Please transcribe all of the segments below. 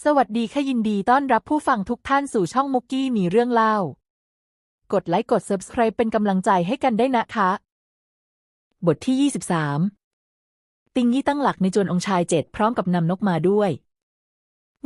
สวัสดีค่ะยินดีต้อนรับผู้ฟังทุกท่านสู่ช่องมุกกี้มีเรื่องเล่า กดไลค์กด Subscribe เป็นกำลังใจให้กันได้นะคะ บทที่ 23 ติงยี่ตั้งหลักในจวนองค์ชายเจ็ดพร้อมกับนำนกมาด้วย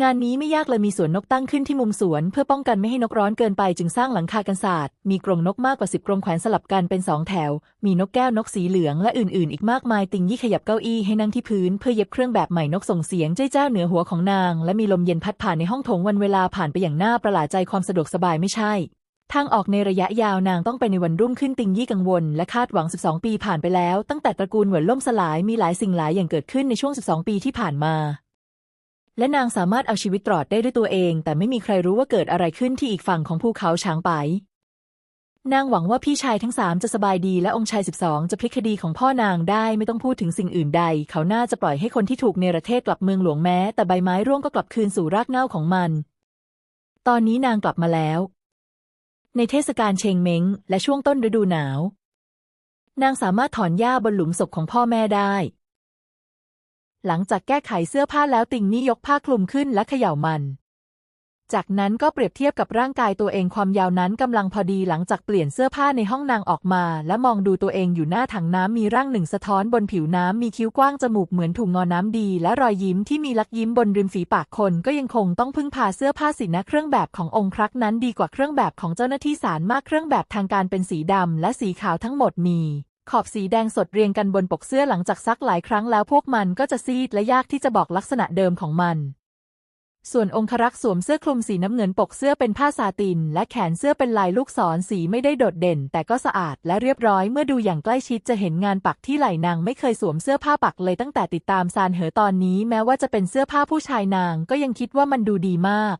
งานนี้ไม่ยากเลยมีสวนนกตั้งขึ้นที่มุมสวน เพื่อป้องกันไม่ให้นกร้อนเกินไปจึงสร้างหลังคากันศาสตร์มีกรงนกมากกว่าสิบกรงแขวนสลับกันเป็นสองแถว มีนกแก้วนกสีเหลืองและอื่นๆ อีกมากมาย ติงยี่ขยับเก้าอี้ให้นั่งที่พื้น เพื่อเย็บเครื่องแบบใหม่นกส่งเสียงเจ้าเจ้าเหนือหัวของนาง และมีลมเย็นพัดผ่านในห้องโถงวันเวลาผ่านไปอย่างน่าประหลาดใจความสะดวกสบายไม่ใช่ทางออกในระยะยาวนางต้องไปในวันรุ่งขึ้นติงยี่กังวล และคาดหวัง 12 ปีผ่านไปแล้ว ตั้งแต่ตระกูลเหวินล่มสลายมีหลายสิ่งหลายอย่างเกิดขึ้นในช่วง 12 ปีที่ผ่านมา และนางสามารถเอาชีวิตรอดได้ด้วยตัวเอง แต่ไม่มีใครรู้ว่าเกิดอะไรขึ้นที่อีกฝั่งของภูเขาช้างไป นางหวังว่าพี่ชายทั้งสามจะสบายดีและองค์ชาย12จะพลิกคดีของพ่อนางได้ไม่ต้องพูดถึงสิ่งอื่นใด เขาน่าจะปล่อยให้คนที่ถูกเนรเทศกลับเมืองหลวงแม้ แต่ใบไม้ร่วงก็กลับคืนสู่รากเหง้าของมัน ตอนนี้นางกลับมาแล้ว ในเทศกาลเชงเม้งและช่วงต้นฤดูหนาว นางสามารถถอนหญ้าบนหลุมศพของพ่อแม่ได้ หลังจากแก้ไขเสื้อผ้าแล้วติงนี่ยกผ้าคลุมขึ้นและเขย่ามัน จากนั้นก็เปรียบเทียบกับร่างกายตัวเองความยาวนั้นกำลังพอดีหลังจากเปลี่ยนเสื้อผ้าในห้องนางออกมา และมองดูตัวเองอยู่หน้าถังน้ำมีร่างหนึ่งสะท้อนบนผิวน้ำมีคิ้วกว้างจมูกเหมือนถุงงอน้ำดี และรอยยิ้มที่มีลักยิ้มบนริมฝีปากคนก็ยังคงต้องพึ่งพาเสื้อผ้าสินะเครื่องแบบขององค์พระนั้นดีกว่าเครื่องแบบของเจ้าหน้าที่ศาลมากเครื่องแบบทางการเป็นสีดำและสีขาวทั้งหมดมี ขอบสีแดงสดเรียงกันบนปกเสื้อหลังจากซักหลายครั้งแล้วพวกมันก็จะซีดและยากที่จะบอกลักษณะเดิมของมัน ส่วนองครักษ์สวมเสื้อคลุมสีน้ำเงินปกเสื้อเป็นผ้าซาติน และแขนเสื้อเป็นลายลูกศรสีไม่ได้โดดเด่น แต่ก็สะอาดและเรียบร้อยเมื่อดูอย่างใกล้ชิดจะเห็นงานปักที่ไหล่นางไม่เคยสวมเสื้อผ้าปักเลยตั้งแต่ติดตามซานเหอตอนนี้ แม้ว่าจะเป็นเสื้อผ้าผู้ชายนางก็ยังคิดว่ามันดูดีมาก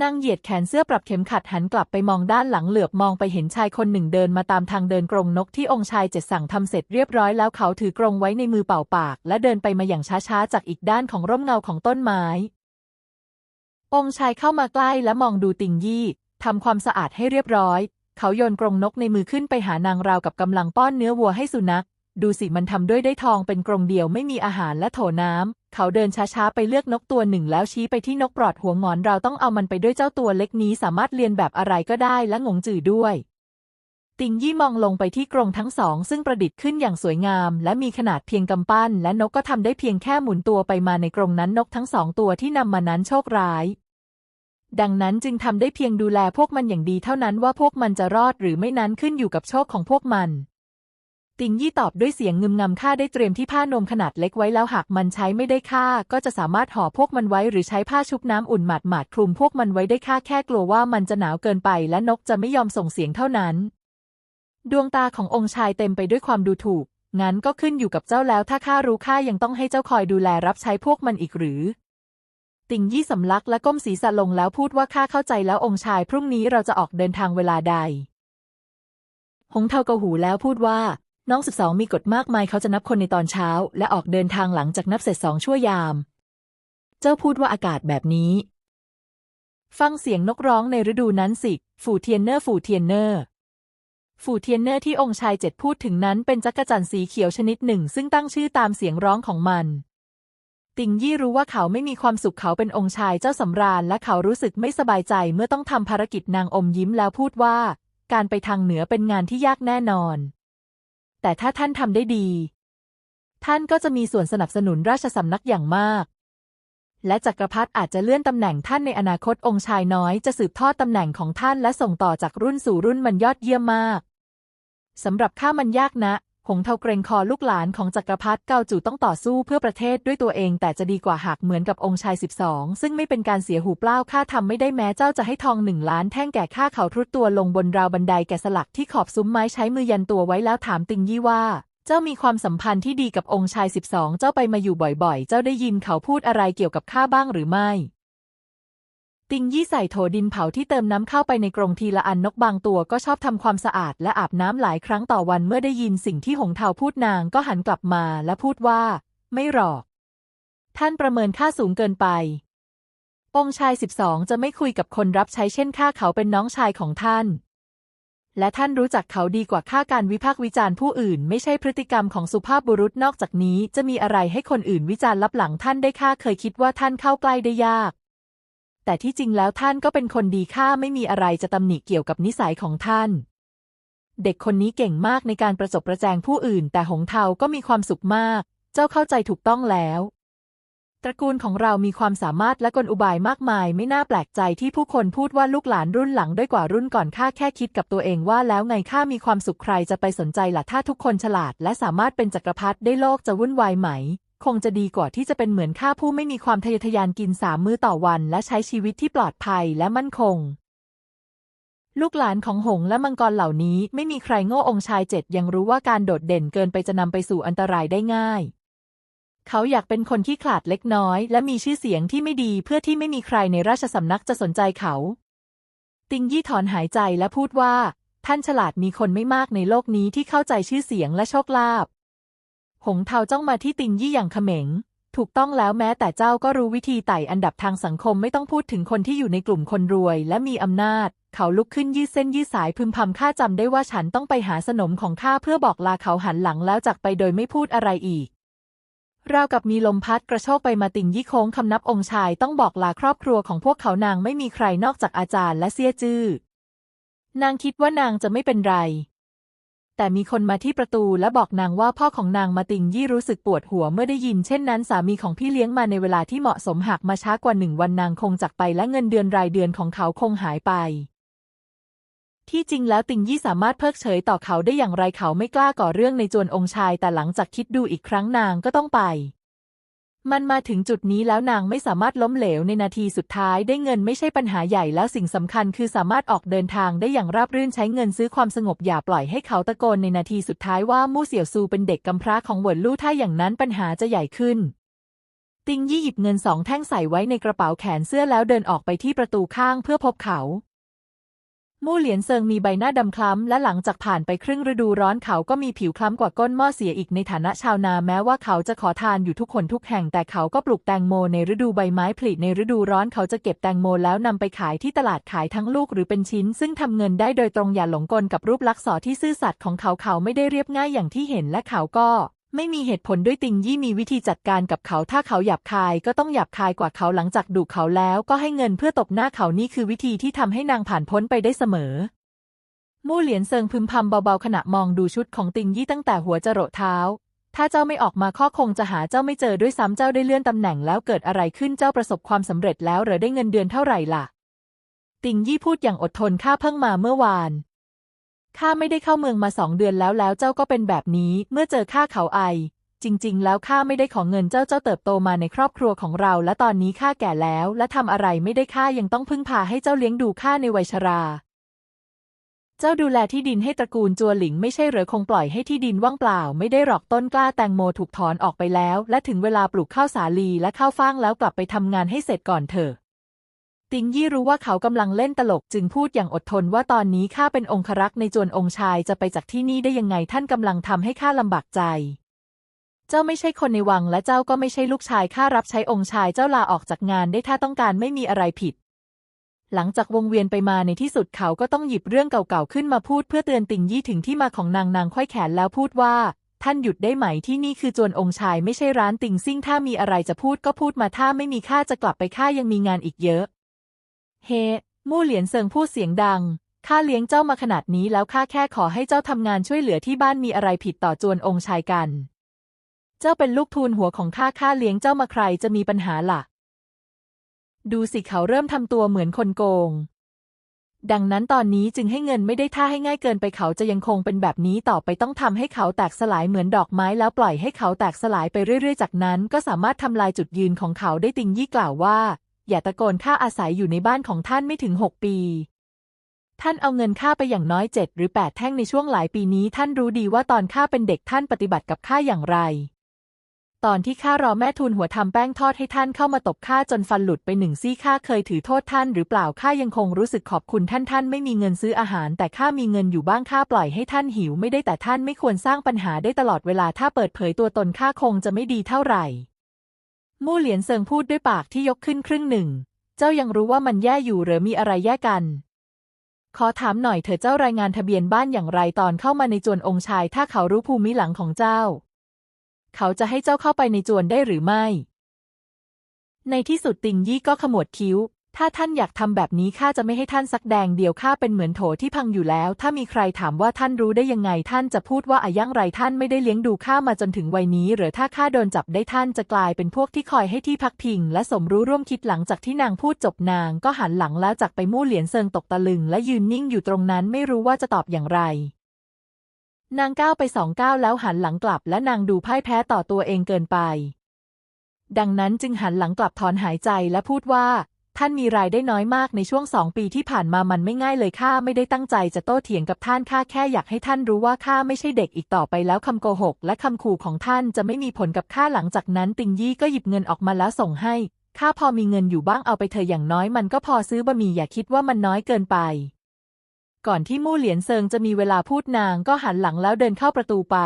นางเหยียดแขนเสื้อปรับเข็มขัดหันกลับไปมองด้านหลังเหลือบมองไปเห็นชายคนหนึ่งเดินมาตามทางเดินกรงนกที่องค์ชายเจ็ดสั่งทำเสร็จเรียบร้อยแล้วเขาถือกรงไว้ในมือเป่าปาก และเดินไปมาอย่างช้าๆ จากอีกด้านของร่มเงาของต้นไม้ องค์ชายเข้ามาใกล้และมองดูติงยี่ทำความสะอาดให้เรียบร้อย เขาโยนกรงนกในมือขึ้นไปหานางราวกับกำลังป้อนเนื้อวัวให้สุนัข ดูสิมันทำด้วยได้ทองเป็นกรงเดียวไม่มีอาหารและโถน้ำ เขาเดินช้าๆ ไปเลือกนกตัวหนึ่งแล้วชี้ไปที่นกปลอดหัวงอนเราต้องเอามันไปด้วยเจ้าตัวเล็กนี้สามารถเรียนแบบอะไรก็ได้และงงจื่อด้วย ติงยี่มองลงไปที่กรงทั้งสอง ซึ่งประดิษฐ์ขึ้นอย่างสวยงาม และมีขนาดเพียงกำปั้น และนกก็ทำได้เพียงแค่หมุนตัวไปมาในกรงนั้นนกทั้งสองตัวที่นำมานั้นโชคร้าย ดังนั้นจึงทำได้เพียงดูแลพวกมันอย่างดีเท่านั้นว่าพวกมันจะรอดหรือไม่นั้นขึ้นอยู่กับโชคของพวกมัน ติงยี่ตอบด้วยเสียงงึมงำข้าได้เตรียมที่ผ้านมขนาดเล็กไว้แล้วหากมันใช้ไม่ได้ค่าก็จะสามารถห่อพวกมันไว้หรือใช้ผ้าชุบน้ำอุ่นหมาดหมาดๆคลุมพวกมันไว้ได้ค่าแค่กลัวว่ามันจะหนาวเกินไปและนกจะไม่ยอมส่งเสียงเท่านั้น ดวงตาขององค์ชายเต็มไปด้วยความดูถูก งั้นก็ขึ้นอยู่กับเจ้าแล้วถ้าข้ารู้ข้ายังต้องให้เจ้าคอยดูแลรับใช้พวกมันอีกหรือ ติงยี่สำลักและก้มศีรษะลงแล้วพูดว่าข้าเข้าใจแล้วองค์ชายพรุ่งนี้เราจะออกเดินทางเวลาใดหงเทาเกาหูแล้วพูดว่า น้องสิบสองมีกฎมากมายเขาจะนับคนในตอนเช้า และออกเดินทางหลังจากนับเสร็จสองชั่วยาม เจ้าพูดว่าอากาศแบบนี้ ฟังเสียงนกร้องในฤดูนั้นสิ ฝูเทียนเนอร์ฝูเทียนเนอร์ ฝูเทียนเนอร์ที่องค์ชายเจ็ดพูดถึงนั้นเป็นจักรจั่นสีเขียวชนิดหนึ่ง ซึ่งตั้งชื่อตามเสียงร้องของมัน ติงยี่รู้ว่าเขาไม่มีความสุขเขาเป็นองค์ชายเจ้าสำราญ และเขารู้สึกไม่สบายใจเมื่อต้องทำภารกิจนางอมยิ้มแล้วพูดว่า การไปทางเหนือเป็นงานที่ยากแน่นอน แต่ถ้าท่านทำได้ดี ท่านก็จะมีส่วนสนับสนุนราชสำนักอย่างมาก และจักรพรรดิอาจจะเลื่อนตำแหน่งท่านในอนาคตองค์ชายน้อยจะสืบทอดตำแหน่งของท่านและส่งต่อจากรุ่นสู่รุ่นมันยอดเยี่ยมมากสำหรับข้ามันยากนะ หงเทาเกรงคอลูกหลานของจักรพรรดิเกาจูต้องต่อสู้เพื่อประเทศด้วยตัวเอง แต่จะดีกว่าหากเหมือนกับองค์ชาย 12 ซึ่งไม่เป็นการเสียหูเปล่าข้าทำไม่ได้แม้เจ้าจะให้ทองหนึ่งล้านแท่งแก่ข้าเขาทรุดตัวลงบนราวบันไดแกะสลักที่ขอบซุ้มไม้ใช้มือยันตัวไว้แล้วถามติงยี่ว่า เจ้ามีความสัมพันธ์ที่ดีกับองค์ชาย 12 เจ้าไปมาอยู่บ่อยๆ เจ้าได้ยินเขาพูดอะไรเกี่ยวกับข้าบ้างหรือไม่ ติงยี่ใส่โถดินเผาที่เติมน้ำเข้าไปในกรงทีละอันนกบางตัวก็ชอบทำความสะอาดและอาบน้ำหลายครั้งต่อวันเมื่อได้ยินสิ่งที่หงเทาพูดนางก็หันกลับมาและพูดว่า ไม่หรอก ท่านประเมินค่าสูงเกินไป องชายสิบสองจะไม่คุยกับคนรับใช้เช่นข้าเขาเป็นน้องชายของท่าน และท่านรู้จักเขาดีกว่าค่าการวิพากษ์วิจารณ์ผู้อื่น ไม่ใช่พฤติกรรมของสุภาพบุรุษนอกจากนี้ จะมีอะไรให้คนอื่นวิจารณ์ลับหลังท่านได้ค่าเคยคิดว่าท่านเข้าใกล้ได้ยาก แต่ที่จริงแล้วท่านก็เป็นคนดีค่าไม่มีอะไรจะตำหนิเกี่ยวกับนิสัยของท่าน เด็กคนนี้เก่งมากในการประจบประแจงผู้อื่น แต่หงเทาก็มีความสุขมาก เจ้าเข้าใจถูกต้องแล้ว ตระกูลของเรามีความสามารถและกลอุบายมากมายไม่น่าแปลกใจที่ผู้คนพูดว่าลูกหลานรุ่นหลังด้อยกว่ารุ่นก่อนข้าแค่คิดกับตัวเองว่าแล้วไงข้ามีความสุขใครจะไปสนใจล่ะถ้าทุกคนฉลาด และสามารถเป็นจักรพรรดิได้โลกจะวุ่นวายไหม คงจะดีกว่าที่จะเป็นเหมือนข้าผู้ไม่มีความทะเยอทะยานกินสามมื้อต่อวัน และใช้ชีวิตที่ปลอดภัยและมั่นคง ลูกหลานของหงและมังกรเหล่านี้ไม่มีใครโง่องค์ชายเจ็ดยังรู้ว่าการโดดเด่นเกินไปจะนำไปสู่อันตรายได้ง่าย เขาอยากเป็นคนที่ขลาดเล็กน้อย และมีชื่อเสียงที่ไม่ดีเพื่อที่ไม่มีใครในราชสำนักจะสนใจเขา ติงยี่ถอนหายใจและพูดว่า ท่านฉลาดมีคนไม่มากในโลกนี้ที่เข้าใจชื่อเสียงและโชคลาภ หงเทาจ้องมาที่ติงยี่อย่างเขม็ง ถูกต้องแล้วแม้แต่เจ้าก็รู้วิธีไต่อันดับทางสังคมไม่ต้องพูดถึงคนที่อยู่ในกลุ่มคนรวย และมีอำนาจ เขาลุกขึ้นยืดเส้นยืดสายพึมพำข้าจำได้ว่าฉันต้องไปหาสนมของข้าเพื่อบอกลาเขาหันหลังแล้วจากไปโดยไม่พูดอะไรอีกราวกับมีลมพัดกระโชกไปมาติงยี่โค้งคำนับองค์ชายต้องบอกลาครอบครัวของพวกเขานางไม่มีใครนอกจากอาจารย์และเสียจื้อ นางคิดว่านางจะไม่เป็นไร แต่มีคนมาที่ประตูและบอกนางว่าพ่อของนางมาติงยี่รู้สึกปวดหัวเมื่อได้ยินเช่นนั้นสามีของพี่เลี้ยงมาในเวลาที่เหมาะสมหากมาช้ากว่าหนึ่งวันนางคงจากไปและเงินเดือนรายเดือนของเขาคงหายไป ที่จริงแล้วติงยี่สามารถเพิกเฉยต่อเขาได้อย่างไรเขาไม่กล้าก่อเรื่องในจวนองค์ชาย แต่หลังจากคิดดูอีกครั้งนางก็ต้องไป มันมาถึงจุดนี้แล้วนางไม่สามารถล้มเหลวในนาทีสุดท้ายได้เงินไม่ใช่ปัญหาใหญ่แล้วสิ่งสำคัญคือสามารถออกเดินทางได้อย่างราบรื่นใช้เงินซื้อความสงบอย่าปล่อยให้เขาตะโกนในนาทีสุดท้ายว่ามู่เสี่ยวซูเป็นเด็กกำพร้าของเหวินลู่ถ้าอย่างนั้นปัญหาจะใหญ่ขึ้น ติงยี่หยิบเงินสองแท่งใส่ไว้ในกระเป๋าแขนเสื้อแล้วเดินออกไปที่ประตูข้างเพื่อพบเขา มู่เหลียนเซิงมีใบหน้าดำคล้ำและหลังจากผ่านไปครึ่งฤดูร้อนเขาก็มีผิวคล้ำกว่าก้นหม้อเสียอีกในฐานะชาวนาแม้ว่าเขาจะขอทานอยู่ทุกคนทุกแห่ง แต่เขาก็ปลูกแตงโมในฤดูใบไม้ผลิในฤดูร้อนเขาจะเก็บแตงโมแล้วนำไปขายที่ตลาดขายทั้งลูกหรือเป็นชิ้น ซึ่งทำเงินได้โดยตรงอย่าหลงกลกับรูปลักษณ์ที่ซื่อสัตย์ของเขาเขาไม่ได้เรียบง่ายอย่างที่เห็นและเขาก็ ไม่มีเหตุผลด้วยติงยี่มีวิธีจัดการกับเขาถ้าเขาหยาบคายก็ต้องหยาบคายกว่าเขาหลังจากดุเขาแล้วก็ให้เงินเพื่อตบหน้าเขานี่คือวิธีที่ทำให้นางผ่านพ้นไปได้เสมอ มู่เหลียนเซิงพึมพำเบาๆขณะมองดูชุดของติงยี่ตั้งแต่หัวจรดเท้า ถ้าเจ้าไม่ออกมาข้อคงจะหาเจ้าไม่เจอด้วยซ้ำเจ้าได้เลื่อนตำแหน่งแล้วเกิดอะไรขึ้นเจ้าประสบความสำเร็จแล้วหรือได้เงินเดือนเท่าไหร่ล่ะ ติงยี่พูดอย่างอดทนข้าเพิ่งมาเมื่อวาน ข้าไม่ได้เข้าเมืองมาสองเดือนแล้วแล้วเจ้าก็เป็นแบบนี้เมื่อเจอข้าเขาไอ จริง ๆ แล้วข้าไม่ได้ขอเงินเจ้าเจ้าเติบโตมาในครอบครัวของเรา และตอนนี้ข้าแก่แล้ว และทำอะไรไม่ได้ข้ายังต้องพึ่งพาให้เจ้าเลี้ยงดูข้าในวัยชรา เจ้าดูแลที่ดินให้ตระกูลจัวหลิงไม่ใช่เหรือคงปล่อยให้ที่ดินว่างเปล่า ไม่ได้หรอกต้นกล้าแตงโมถูกถอนออกไปแล้ว และถึงเวลาปลูกข้าวสาลีและข้าวฟ่างแล้วกลับไปทำงานให้เสร็จก่อนเถอะ ติงยี่รู้ว่าเขากำลังเล่นตลกจึงพูดอย่างอดทนว่าตอนนี้ข้าเป็นองครักษ์ในจวนองค์ชายจะไปจากที่นี่ได้ยังไงท่านกำลังทำให้ข้าลำบากใจ เจ้าไม่ใช่คนในวังและเจ้าก็ไม่ใช่ลูกชายข้ารับใช้องค์ชายเจ้าลาออกจากงานได้ถ้าต้องการไม่มีอะไรผิด หลังจากวงเวียนไปมาในที่สุดเขาก็ต้องหยิบเรื่องเก่าๆขึ้นมาพูดเพื่อเตือนติงยี่ถึงที่มาของนางนางค่อยแขนแล้วพูดว่าท่านหยุดได้ไหมที่นี่คือจวนองค์ชายไม่ใช่ร้านติงซิ่งถ้ามีอะไรจะพูดก็พูดมาถ้าไม่มีข้าจะกลับไปข้ายังมีงานอีกเยอะ เฮ มู่เหลียนเซิงพูดเสียงดัง ข้าเลี้ยงเจ้ามาขนาดนี้แล้วข้าแค่ขอให้เจ้าทำงานช่วยเหลือที่บ้านมีอะไรผิดต่อจวนองค์ชายกัน เจ้าเป็นลูกทูลหัวของข้าข้าเลี้ยงเจ้ามาใครจะมีปัญหาล่ะ ดูสิเขาเริ่มทำตัวเหมือนคนโกง ดังนั้นตอนนี้จึงให้เงินไม่ได้ท่าให้ง่ายเกินไปเขาจะยังคงเป็นแบบนี้ต่อไปต้องทำให้เขาแตกสลายเหมือนดอกไม้แล้วปล่อยให้เขาแตกสลายไปเรื่อย ๆ จากนั้น ก็สามารถทำลายจุดยืนของเขาได้ติงยี่กล่าวว่า อย่าตะโกนข้าอาศัยอยู่ในบ้านของท่านไม่ถึงหกปี ท่านเอาเงินข้าไปอย่างน้อยเจ็ดหรือแปดแท่งในช่วงหลายปีนี้ ท่านรู้ดีว่าตอนข้าเป็นเด็กท่านปฏิบัติกับข้าอย่างไร ตอนที่ข้ารอแม่ทูลหัวทำแป้งทอดให้ท่านเข้ามาตบข้าจนฟันหลุดไปหนึ่งซี่ข้าเคยถือโทษท่านหรือเปล่าข้ายังคงรู้สึกขอบคุณท่านท่านไม่มีเงินซื้ออาหาร แต่ข้ามีเงินอยู่บ้างข้าปล่อยให้ท่านหิวไม่ได้แต่ท่านไม่ควรสร้างปัญหาได้ตลอดเวลาถ้าเปิดเผยตัวตนข้าคงจะไม่ดีเท่าไหร่ มู่เหลียนเซิงพูดด้วยปากที่ยกขึ้นครึ่งหนึ่ง เจ้ายังรู้ว่ามันแย่อยู่หรือมีอะไรแย่กัน ขอถามหน่อยเถอเจ้ารายงานทะเบียนบ้านอย่างไรตอนเข้ามาในจวนองค์ชาย ถ้าเขารู้ภูมิหลังของเจ้า เขาจะให้เจ้าเข้าไปในจวนได้หรือไม่ ในที่สุดติงยี่ก็ขมวดคิ้ว ถ้าท่านอยากทำแบบนี้ข้าจะไม่ให้ท่านสักแดงเดียวข้าเป็นเหมือนโถที่พังอยู่แล้ว ถ้ามีใครถามว่าท่านรู้ได้ยังไงท่านจะพูดว่าอะยังไรท่านไม่ได้เลี้ยงดูข้ามาจนถึงวัยนี้ หรือถ้าข้าโดนจับได้ท่านจะกลายเป็นพวกที่คอยให้ที่พักพิง และสมรู้ร่วมคิดหลังจากที่นางพูดจบนาง ก็หันหลังแล้วจากไปมู่เหลียนเซิงตกตะลึง และยืนนิ่งอยู่ตรงนั้นไม่รู้ว่าจะตอบอย่างไรนางก้าวไปสองก้าวแล้วหันหลังกลับ และนางดูพ่ายแพ้ต่อตัวเองเกินไป ดังนั้นจึงหันหลังกลับถอนหายใจและพูดว่า ท่านมีรายได้น้อยมากในช่วงสองปีที่ผ่านมามันไม่ง่ายเลยข้าไม่ได้ตั้งใจจะโต้เถียงกับท่านข้าแค่อยากให้ท่านรู้ว่าข้าไม่ใช่เด็กอีกต่อไปแล้วคำโกหก และคำขู่ของท่านจะไม่มีผลกับข้าหลังจากนั้น ติงยี่ก็หยิบเงินออกมาแล้วส่งให้ข้าพอมีเงินอยู่บ้างเอาไปเถอะอย่างน้อยมันก็พอซื้อบะหมี่อย่าคิดว่ามันน้อยเกินไป ก่อนที่มู่เหลียนเซิงจะมีเวลาพูดนางก็หันหลังแล้วเดินเข้าประตูไป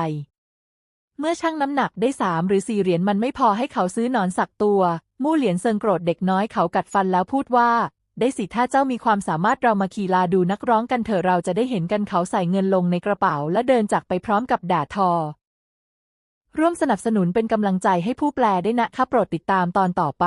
เมื่อชั่งน้ำหนักได้สามหรือสี่เหรียญมันไม่พอให้เขาซื้อนอนสักตัว มู่เหรียญเซิงโกรธเด็กน้อยเขากัดฟันแล้วพูดว่า ได้สิถ้าเจ้ามีความสามารถเรามาขี่ลาดูนักร้องกันเถอะเราจะได้เห็นกันเขาใส่เงินลงในกระเป๋าและเดินจากไปพร้อมกับด่าทอ ร่วมสนับสนุนเป็นกำลังใจให้ผู้แปลได้นะครับโปรดติดตามตอนต่อไป